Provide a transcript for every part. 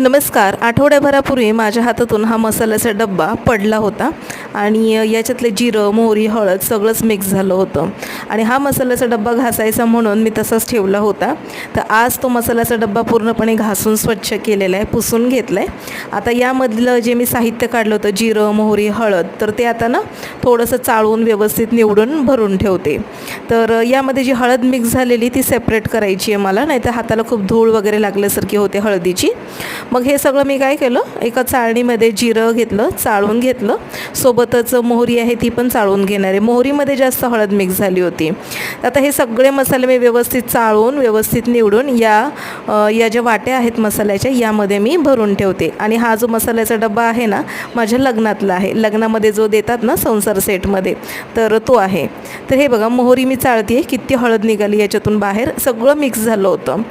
नमस्कार. आठवड्याभरापूर्वी माझ्या हातातून हा मसाल्याचा डब्बा पडला होता आणि याच्यातले जिरं मोहरी हळद सगळंच मिक्स झालं होतं. आणि हा मसाल्याचा डब्बा घासायचा म्हणून मी तसाच ठेवला होता. तर आज तो मसाल्याचा डब्बा पूर्णपणे घासून स्वच्छ केलेला आहे पुसून घेतला आहे आता यामधलं जे मी साहित्य काढलं होतं जिरं मोहरी हळद तर ते आता ना थोडंसं चाळून व्यवस्थित निवडून भरून ठेवते. तर यामध्ये जी हळद मिक्स झालेली ती सेपरेट करायची आहे मला नाहीतर हाताला खूप धूळ वगैरे लागल्यासारखी होते हळदीची. मग हे सगळं मी काय केलं एका चाळणीमध्ये जिरं घेतलं चाळून घेतलं. सोबतच मोहरी आहे ती पण चाळून घेणार आहे. मोहरीमध्ये जास्त हळद मिक्स झाली होती. आता हे सगळे मसाले मी व्यवस्थित चाळून व्यवस्थित निवडून या या ज्या वाट्या आहेत मसाल्याच्या यामध्ये मी भरून ठेवते. आणि हा जो मसाल्याचा डब्बा आहे ना माझ्या लग्नातला आहे. लग्नामध्ये जो देतात ना संसार सेटमध्ये तर तो आहे. तर हे बघा मोहरी मी चाळते किती हळद निघाली याच्यातून बाहेर सगळं मिक्स झालं होतं.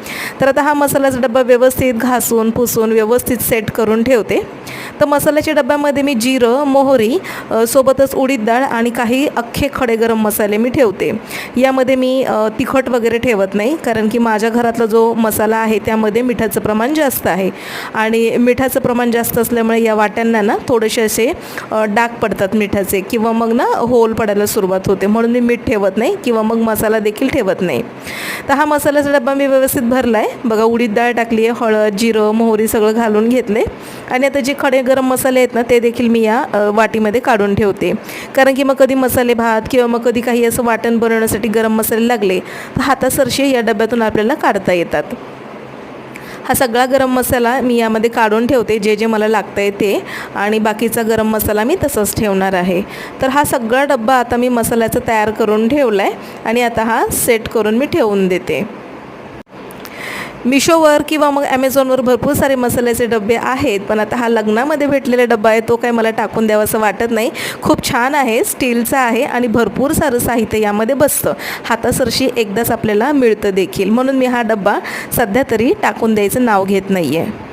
तर आता हा मसाल्याचा डब्बा व्यवस्थित घासून पुसून व्यवस्थित सेट करून ठेवते. तर मसाल्याच्या डब्यामध्ये मी जिरं मोहरी सोबतच उडीद डाळ आणि काही अख्खे खडे गरम मसाले मी ठेवते. यामध्ये मी तिखट वगैरे ठेवत नाही कारण की माझ्या घरातला जो मसाला आहे त्यामध्ये मिठाचं प्रमाण जास्त आहे. आणि मिठाचं प्रमाण जास्त असल्यामुळे या वाट्यांना ना थोडेसे असे डाग पडतात मिठाचे किंवा मग ना होल पडायला सुरुवात होते. म्हणून मी मीठ ठेवत नाही किंवा मग मसाला देखील ठेवत नाही. तर हा मसाल्याचा डब्बा मी व्यवस्थित भरला आहे बघा उडीद डाळ टाकली आहे हळद जिरं मोहरी सगळं घालून घेतले आणि आता जे खडे गरम मसाले आहेत ना ते देखील मी या वाटीमध्ये काढून ठेवते. कारण की मग कधी मसाले भात किंवा मग कधी काही असं वाटण बनवण्यासाठी गरम मसाले लागले तर हातासरशी या डब्यातून आपल्याला काढता येतात. हा सगळा गरम मसाला मी यामध्ये काढून ठेवते जे जे मला लागतं आहे ते. आणि बाकीचा गरम मसाला मी तसंच ठेवणार आहे. तर हा सगळा डब्बा आता मी मसाल्याचा तयार करून ठेवला आहे आणि आता हा सेट करून मी ठेवून देते. मिशोवर किंवा मग ॲमेझॉनवर भरपूर सारे मसाल्याचे डबे आहेत पण आता हा लग्नामध्ये भेटलेला डब्बा आहे तो काय मला टाकून द्यावा असं वाटत नाही. खूप छान आहे स्टीलचा आहे आणि भरपूर सारं साहित्य यामध्ये बसतं. हातासरशी एकदाच आपल्याला मिळतं देखील. म्हणून मी हा डब्बा सध्या तरी टाकून द्यायचं नाव घेत नाही आहे